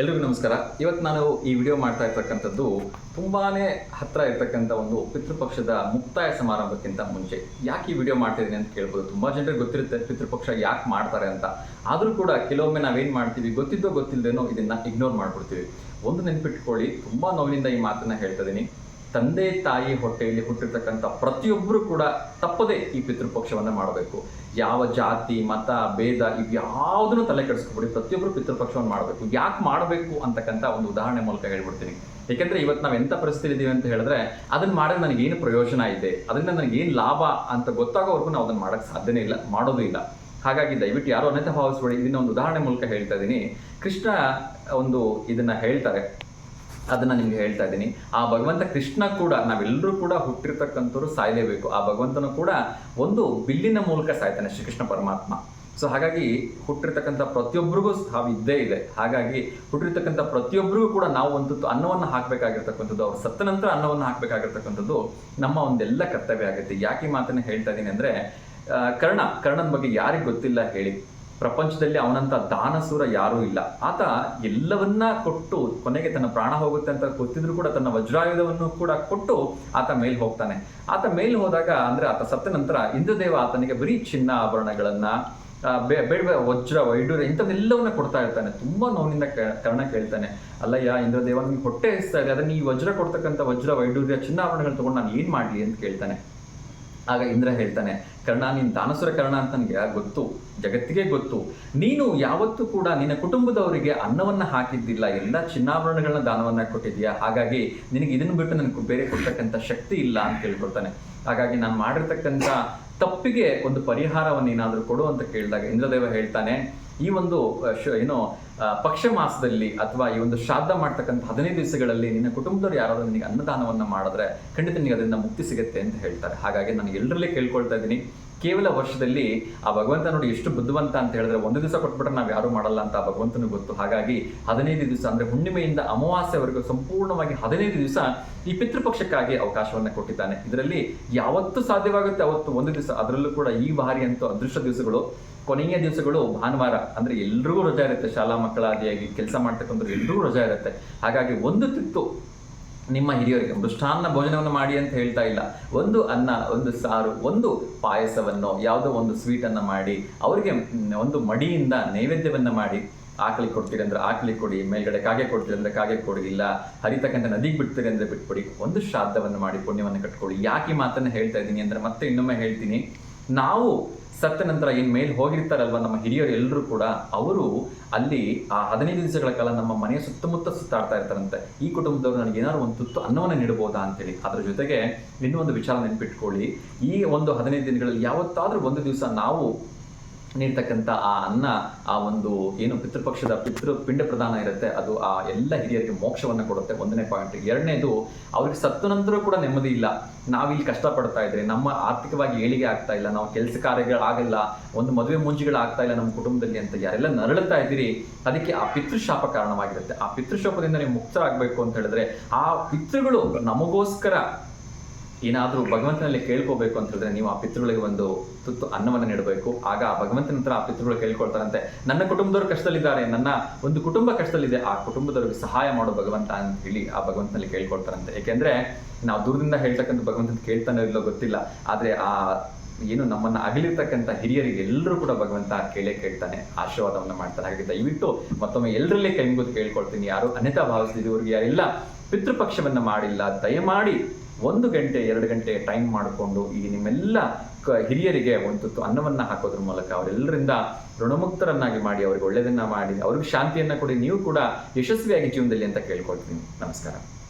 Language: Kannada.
ಎಲ್ರಿಗೂ ನಮಸ್ಕಾರ. ಇವತ್ತು ನಾನು ಈ ವಿಡಿಯೋ ಮಾಡ್ತಾ ಇರ್ತಕ್ಕಂಥದ್ದು ತುಂಬಾನೇ ಹತ್ರ ಇರ್ತಕ್ಕಂಥ ಒಂದು ಪಿತೃಪಕ್ಷದ ಮುಕ್ತಾಯ ಸಮಾರಂಭಕ್ಕಿಂತ ಮುಂಚೆ. ಯಾಕೆ ಈ ವಿಡಿಯೋ ಮಾಡ್ತಿದ್ದೀನಿ ಅಂತ ಕೇಳ್ಬೋದು. ತುಂಬಾ ಜನರಿಗೆ ಗೊತ್ತಿರುತ್ತೆ ಪಿತೃಪಕ್ಷ ಯಾಕೆ ಮಾಡ್ತಾರೆ ಅಂತ. ಆದರೂ ಕೂಡ ಕೆಲವೊಮ್ಮೆ ನಾವೇನು ಮಾಡ್ತೀವಿ, ಗೊತ್ತಿದ್ದೋ ಗೊತ್ತಿಲ್ಲದೇನೋ ಇದನ್ನ ಇಗ್ನೋರ್ ಮಾಡ್ಬಿಡ್ತೀವಿ. ಒಂದು ನೆನ್ಪಿಟ್ಕೊಳ್ಳಿ, ತುಂಬಾ ನೋವಿನಿಂದ ಈ ಮಾತನ್ನ ಹೇಳ್ತಾ ಇದೀನಿ. ತಂದೆ ತಾಯಿ ಹೊಟ್ಟೆಯಲ್ಲಿ ಹುಟ್ಟಿರ್ತಕ್ಕಂಥ ಪ್ರತಿಯೊಬ್ಬರು ಕೂಡ ತಪ್ಪದೇ ಈ ಪಿತೃಪಕ್ಷವನ್ನು ಮಾಡಬೇಕು. ಯಾವ ಜಾತಿ, ಮತ, ಭೇದ ಇವ್ಯಾವುದನ್ನು ತಲೆ ಕೆಡಿಸ್ಕೊಬಿಡಿ, ಪ್ರತಿಯೊಬ್ಬರು ಪಿತೃಪಕ್ಷವನ್ನು ಮಾಡಬೇಕು. ಯಾಕೆ ಮಾಡಬೇಕು ಅಂತಕ್ಕಂಥ ಒಂದು ಉದಾಹರಣೆ ಮೂಲಕ ಹೇಳ್ಬಿಡ್ತೀನಿ. ಏಕೆಂದರೆ ಇವತ್ತು ನಾವು ಎಂಥ ಪರಿಸ್ಥಿತಿ ಇದೀವಿ ಅಂತ ಹೇಳಿದ್ರೆ ಅದನ್ನ ಮಾಡಿದ್ರೆ ಏನು ಪ್ರಯೋಜನ ಇದೆ, ಅದರಿಂದ ನನಗೆ ಏನು ಲಾಭ ಅಂತ ಗೊತ್ತಾಗೋವರೆಗೂ ನಾವು ಅದನ್ನ ಮಾಡಕ್ ಸಾಧ್ಯನೇ ಇಲ್ಲ, ಮಾಡೋದು ಇಲ್ಲ. ಹಾಗಾಗಿ ದಯವಿಟ್ಟು ಯಾರು ಅನ್ಯತಾ ಭಾವಿಸ್ಬೇಡಿ ಇದನ್ನ ಒಂದು ಉದಾಹರಣೆ ಮೂಲಕ ಹೇಳ್ತಾ ಇದ್ದೀನಿ ಕೃಷ್ಣ ಒಂದು ಇದನ್ನ ಹೇಳ್ತಾರೆ. ಅದನ್ನ ನಿಮ್ಗೆ ಹೇಳ್ತಾ ಇದ್ದೀನಿ. ಆ ಭಗವಂತ ಕೃಷ್ಣ ಕೂಡ, ನಾವೆಲ್ಲರೂ ಕೂಡ ಹುಟ್ಟಿರ್ತಕ್ಕಂಥವ್ರು ಸಾಯಲೇಬೇಕು. ಆ ಭಗವಂತನು ಕೂಡ ಒಂದು ಬಿಲ್ಲಿನ ಮೂಲಕ ಸಾಯ್ತಾನೆ ಶ್ರೀಕೃಷ್ಣ ಪರಮಾತ್ಮ. ಸೊ ಹಾಗಾಗಿ ಹುಟ್ಟಿರ್ತಕ್ಕಂಥ ಪ್ರತಿಯೊಬ್ಬರಿಗೂ ಸಾವು ಇದ್ದೇ ಇದೆ. ಹಾಗಾಗಿ ಹುಟ್ಟಿರ್ತಕ್ಕಂಥ ಪ್ರತಿಯೊಬ್ಬರಿಗೂ ಕೂಡ ನಾವು ಒಂದು ಅನ್ನವನ್ನು ಹಾಕಬೇಕಾಗಿರ್ತಕ್ಕಂಥದ್ದು, ಅವ್ರು ಸತ್ತ ನಂತರ ಅನ್ನವನ್ನು ಹಾಕಬೇಕಾಗಿರ್ತಕ್ಕಂಥದ್ದು ನಮ್ಮ ಒಂದೆಲ್ಲ ಕರ್ತವ್ಯ ಆಗುತ್ತೆ. ಯಾಕೆ ಮಾತನ್ನು ಹೇಳ್ತಾ ಇದ್ದೀನಿ ಅಂದ್ರೆ ಕರ್ಣ, ಕರ್ಣನ ಬಗ್ಗೆ ಯಾರಿಗೆ ಗೊತ್ತಿಲ್ಲ ಹೇಳಿ. ಪ್ರಪಂಚದಲ್ಲಿ ಅವನಂತ ದಾನಸೂರ ಯಾರೂ ಇಲ್ಲ. ಆತ ಎಲ್ಲವನ್ನ ಕೊಟ್ಟು ಕೊನೆಗೆ ತನ್ನ ಪ್ರಾಣ ಹೋಗುತ್ತೆ ಅಂತ ಗೊತ್ತಿದ್ರು ಕೂಡ ತನ್ನ ವಜ್ರಾಯುಧವನ್ನು ಕೂಡ ಕೊಟ್ಟು ಆತ ಮೇಲ್ ಹೋಗ್ತಾನೆ. ಆತ ಮೇಲ್ ಹೋದಾಗ ಅಂದ್ರೆ ಆತ ಸತ್ತ ನಂತರ ಇಂದ್ರದೇವ ಆತನಿಗೆ ಬರೀ ಚಿನ್ನ ಆಭರಣಗಳನ್ನ ಬೆ- ಬೇಡ ವಜ್ರ ವೈಡೂರ್ಯ ಇಂಥದ್ದೆಲ್ಲವನ್ನ ಕೊಡ್ತಾ ಇರ್ತಾನೆ. ತುಂಬಾ ನೋವಿನಿಂದ ಕಾರಣ ಕೇಳ್ತಾನೆ. ಅಲ್ಲಯ್ಯ, ಇಂದ್ರದೇವ, ನಿಮ್ಗೆ ಹೊಟ್ಟೆ ಹೆಸ್ತಾ ಇದೆ. ಅದನ್ನ ಈ ವಜ್ರ ಕೊಡ್ತಕ್ಕಂಥ ವಜ್ರ ವೈಡೂರ್ಯ ಚಿನ್ನಾಭರಣಗಳು ತಗೊಂಡು ನಾನು ಏನ್ ಮಾಡ್ಲಿ ಅಂತ ಕೇಳ್ತಾನೆ. ಆಗ ಇಂದ್ರ ಹೇಳ್ತಾನೆ, ಕರ್ಣ, ನೀನು ದಾನಸುರ ಕರ್ಣ ಅಂತ ನನಗೆ ಗೊತ್ತು, ಜಗತ್ತಿಗೆ ಗೊತ್ತು. ನೀನು ಯಾವತ್ತೂ ಕೂಡ ನಿನ್ನ ಕುಟುಂಬದವರಿಗೆ ಅನ್ನವನ್ನ ಹಾಕಿದ್ದಿಲ್ಲ, ಎಲ್ಲ ಚಿನ್ನಾಭರಣಗಳನ್ನ ದಾನವನ್ನ ಕೊಟ್ಟಿದ್ಯಾ ಹಾಗಾಗಿ ನಿನಗೆ ಇದನ್ನು ಬಿಟ್ಟು ನನಗೆ ಬೇರೆ ಕೊಡ್ತಕ್ಕಂಥ ಶಕ್ತಿ ಇಲ್ಲ ಅಂತ ಕೇಳ್ಕೊಳ್ತಾನೆ ಹಾಗಾಗಿ ನಾನು ಮಾಡಿರ್ತಕ್ಕಂಥ ತಪ್ಪಿಗೆ ಒಂದು ಪರಿಹಾರವನ್ನು ಏನಾದರೂ ಕೊಡು ಅಂತ ಕೇಳಿದಾಗ ಇಂದ್ರದೇವ ಹೇಳ್ತಾನೆ ಈ ಒಂದು ಏನು ಪಕ್ಷ ಮಾಸದಲ್ಲಿ ಅಥವಾ ಈ ಒಂದು ಶ್ರಾದ್ದ ಮಾಡ್ತಕ್ಕಂಥ ಹದಿನೈದು ದಿವಸಗಳಲ್ಲಿ ನಿನ್ನ ಕುಟುಂಬದವ್ರು ಯಾರಾದರೂ ನಿನಗೆ ಅನ್ನದಾನವನ್ನ ಮಾಡಿದ್ರೆ ಖಂಡಿತ ನಿನಗೆ ಅದರಿಂದ ಮುಕ್ತಿ ಸಿಗುತ್ತೆ ಅಂತ ಹೇಳ್ತಾರೆ. ಹಾಗಾಗಿ ನಾನು ಎಲ್ಲರಲ್ಲಿ ಕೇಳ್ಕೊಳ್ತಾ ಇದ್ದೀನಿ. ಕೇವಲ ವರ್ಷದಲ್ಲಿ ಆ ಭಗವಂತ ನೋಡಿ ಎಷ್ಟು ಬುದ್ಧಿವಂತ ಅಂತ ಹೇಳಿದ್ರೆ ಒಂದು ದಿವಸ ಕೊಟ್ಬಿಟ್ರೆ ನಾವು ಯಾರು ಮಾಡಲ್ಲ ಅಂತ ಭಗವಂತನು ಗೊತ್ತು. ಹಾಗಾಗಿ ಹದಿನೈದು ದಿವಸ ಅಂದ್ರೆ ಹುಣ್ಣಿಮೆಯಿಂದ ಅಮಾವಾಸ್ಯವರೆಗೂ ಸಂಪೂರ್ಣವಾಗಿ ಹದಿನೈದು ದಿವಸ ಈ ಪಿತೃಪಕ್ಷಕ್ಕಾಗಿ ಅವಕಾಶವನ್ನ ಕೊಟ್ಟಿದ್ದಾನೆ. ಇದರಲ್ಲಿ ಯಾವತ್ತು ಸಾಧ್ಯವಾಗುತ್ತೆ, ಅವತ್ತು ಒಂದು ದಿವಸ. ಅದರಲ್ಲೂ ಕೂಡ ಈ ಬಾರಿ ಅಂತೂ ಅದೃಷ್ಟ ದಿವಸಗಳು, ಕೊನೆಯ ದಿವಸಗಳು ಭಾನುವಾರ. ಅಂದ್ರೆ ಎಲ್ರಿಗೂ ರಜಾ ಇರುತ್ತೆ. ಶಾಲಾ ಮಕ್ಕಳಾದಿಯಾಗಿ ಕೆಲಸ ಮಾಡ್ತಕ್ಕಂಥ ಎಲ್ರಿಗೂ ರಜಾ ಇರುತ್ತೆ. ಹಾಗಾಗಿ ಒಂದು ತುತ್ತು ನಿಮ್ಮ ಹಿರಿಯರಿಗೆ ಮೃಷ್ಟಾನ್ನ ಭೋಜನವನ್ನು ಮಾಡಿ ಅಂತ ಹೇಳ್ತಾ ಇಲ್ಲ. ಒಂದು ಅನ್ನ, ಒಂದು ಸಾರು, ಒಂದು ಪಾಯಸವನ್ನು, ಯಾವುದೋ ಒಂದು ಸ್ವೀಟನ್ನು ಮಾಡಿ, ಅವರಿಗೆ ಒಂದು ಮಡಿಯಿಂದ ನೈವೇದ್ಯವನ್ನ ಮಾಡಿ, ಆಕಳಿಗೆ ಕೊಡ್ತೀರಿ ಅಂದ್ರೆ ಆಕಳಿಗೆ ಕೊಡಿ, ಮೇಲ್ಗಡೆ ಕಾಗೆ ಕೊಡ್ತೀರಿ ಅಂದ್ರೆ ಕಾಗೆ ಕೊಡಿ, ಇಲ್ಲ ಹರಿತಕ್ಕಂಥ ನದಿಗೆ ಬಿಡ್ತೀರಿ ಅಂದ್ರೆ ಬಿಟ್ಬಿಡಿ, ಒಂದು ಶ್ರಾದ್ದವನ್ನು ಮಾಡಿ, ಪುಣ್ಯವನ್ನು ಕಟ್ಕೊಳ್ಳಿ. ಯಾಕೆ ಮಾತನ್ನ ಹೇಳ್ತಾ ಇದ್ದೀನಿ ಅಂದ್ರೆ ಮತ್ತೆ ಇನ್ನೊಮ್ಮೆ ಹೇಳ್ತೀನಿ. ನಾವು ಸತ್ತ ನಂತರ ಏನು ಮೇಲೆ ಹೋಗಿರ್ತಾರಲ್ವ ನಮ್ಮ ಹಿರಿಯರು ಎಲ್ಲರೂ ಕೂಡ, ಅವರು ಅಲ್ಲಿ ಆ ಹದಿನೈದು ದಿವಸಗಳ ಕಾಲ ನಮ್ಮ ಮನೆಯ ಸುತ್ತಮುತ್ತ ಸುತ್ತಾಡ್ತಾ ಇರ್ತಾರಂತೆ. ಈ ಕುಟುಂಬದವರು ನನಗೆ ಏನಾದ್ರು ಒಂದು ತುತ್ತು ಅನ್ನವನ್ನು ನೀಡಬಹುದಾ ಅಂತೇಳಿ. ಅದ್ರ ಜೊತೆಗೆ ಇನ್ನೂ ಒಂದು ವಿಚಾರ ನೆನ್ಪಿಟ್ಕೊಳ್ಳಿ. ಈ ಒಂದು ಹದಿನೈದು ದಿನಗಳಲ್ಲಿ ಯಾವತ್ತಾದರೂ ಒಂದು ದಿವಸ ನಾವು ನೀಡ್ತಕ್ಕಂಥ ಆ ಅನ್ನ, ಆ ಒಂದು ಏನು ಪಿತೃಪಕ್ಷದ ಪಿತೃ ಪಿಂಡ ಪ್ರಧಾನ ಇರುತ್ತೆ, ಅದು ಆ ಎಲ್ಲ ಹಿರಿಯರಿಗೆ ಮೋಕ್ಷವನ್ನು ಕೊಡುತ್ತೆ. ಒಂದನೇ ಪಾಯಿಂಟ್ ಎರಡನೇದು, ಅವ್ರಿಗೆ ಸತ್ತು ನಂತರ ಕೂಡ ನೆಮ್ಮದಿ ಇಲ್ಲ. ನಾವಿಲ್ಲಿ ಕಷ್ಟಪಡ್ತಾ ಇದ್ರೆ, ನಮ್ಮ ಆರ್ಥಿಕವಾಗಿ ಏಳಿಗೆ ಆಗ್ತಾ ಇಲ್ಲ, ನಾವು ಕೆಲಸ ಕಾರ್ಯಗಳಾಗಲ್ಲ, ಒಂದು ಮದುವೆ ಮುಂಜಿಗಳಾಗ್ತಾ ಇಲ್ಲ ನಮ್ಮ ಕುಟುಂಬದಲ್ಲಿ ಅಂತ ಯಾರೆಲ್ಲ ನರಳುತ್ತಾ ಇದ್ದೀರಿ, ಅದಕ್ಕೆ ಆ ಪಿತೃಶಾಪ ಕಾರಣವಾಗಿರುತ್ತೆ. ಆ ಪಿತೃಶಾಪದಿಂದ ನೀವು ಮುಕ್ತರಾಗಬೇಕು ಅಂತ ಹೇಳಿದ್ರೆ, ಆ ಪಿತೃಗಳು ನಮಗೋಸ್ಕರ ಏನಾದರೂ ಭಗವಂತನಲ್ಲಿ ಕೇಳ್ಕೋಬೇಕು ಅಂತ ಹೇಳಿದ್ರೆ ನೀವು ಆ ಪಿತೃಗಳಿಗೆ ಒಂದು ತುತ್ತು ಅನ್ನವನ್ನು ನೀಡಬೇಕು. ಆಗ ಆ ಭಗವಂತನ ಹತ್ರ ಆ ಪಿತೃಗಳು ಕೇಳ್ಕೊಳ್ತಾರಂತೆ. ನನ್ನ ಕುಟುಂಬದವರು ಕಷ್ಟದಲ್ಲಿದ್ದಾರೆ, ನನ್ನ ಒಂದು ಕುಟುಂಬ ಕಷ್ಟದಲ್ಲಿದೆ, ಆ ಕುಟುಂಬದವರಿಗೆ ಸಹಾಯ ಮಾಡೋ ಭಗವಂತ ಅಂತ ಹೇಳಿ ಆ ಭಗವಂತನಲ್ಲಿ ಕೇಳ್ಕೊಳ್ತಾರಂತೆ. ಯಾಕೆಂದ್ರೆ ನಾವು ದೂರದಿಂದ ಹೇಳ್ತಕ್ಕಂಥ ಭಗವಂತನ ಕೇಳ್ತಾನೆ ಇಲ್ಲೋ ಗೊತ್ತಿಲ್ಲ. ಆದ್ರೆ ಆ ಏನು ನಮ್ಮನ್ನ ಅಗಲಿರ್ತಕ್ಕಂಥ ಹಿರಿಯರಿಗೆ ಎಲ್ಲರೂ ಕೂಡ ಭಗವಂತ ಕೇಳೇ ಕೇಳ್ತಾನೆ, ಆಶೀರ್ವಾದವನ್ನು ಮಾಡ್ತಾನೆ. ಹಾಗೆ ದಯವಿಟ್ಟು ಮತ್ತೊಮ್ಮೆ ಎಲ್ಲರಲ್ಲೇ ಕೈಮುಗಿದು ಕೇಳ್ಕೊಳ್ತೀನಿ. ಯಾರು ಅನ್ಯತಾ ಭಾವಿಸಿದವರಿಗೆ ಯಾರಿಲ್ಲ, ಪಿತೃಪಕ್ಷವನ್ನು ಮಾಡಿಲ್ಲ, ದಯಮಾಡಿ ಒಂದು ಗಂಟೆ, ಎರಡು ಗಂಟೆ ಟೈಮ್ ಮಾಡಿಕೊಂಡು ಈ ನಿಮ್ಮೆಲ್ಲ ಕ- ಹಿರಿಯರಿಗೆ ಒಂದು ಅನ್ನವನ್ನ ಹಾಕೋದ್ರ ಮೂಲಕ ಅವರೆಲ್ಲರಿಂದ ಋಣಮುಕ್ತರನ್ನಾಗಿ ಮಾಡಿ, ಅವ್ರಿಗೆ ಒಳ್ಳೆಯದನ್ನ ಮಾಡಿ, ಅವ್ರಿಗೆ ಶಾಂತಿಯನ್ನ ಕೊಡಿ, ನೀವು ಕೂಡ ಯಶಸ್ವಿಯಾಗಿ ಜೀವನದಲ್ಲಿ ಅಂತ ಕೇಳ್ಕೊಳ್ತೀನಿ. ನಮಸ್ಕಾರ.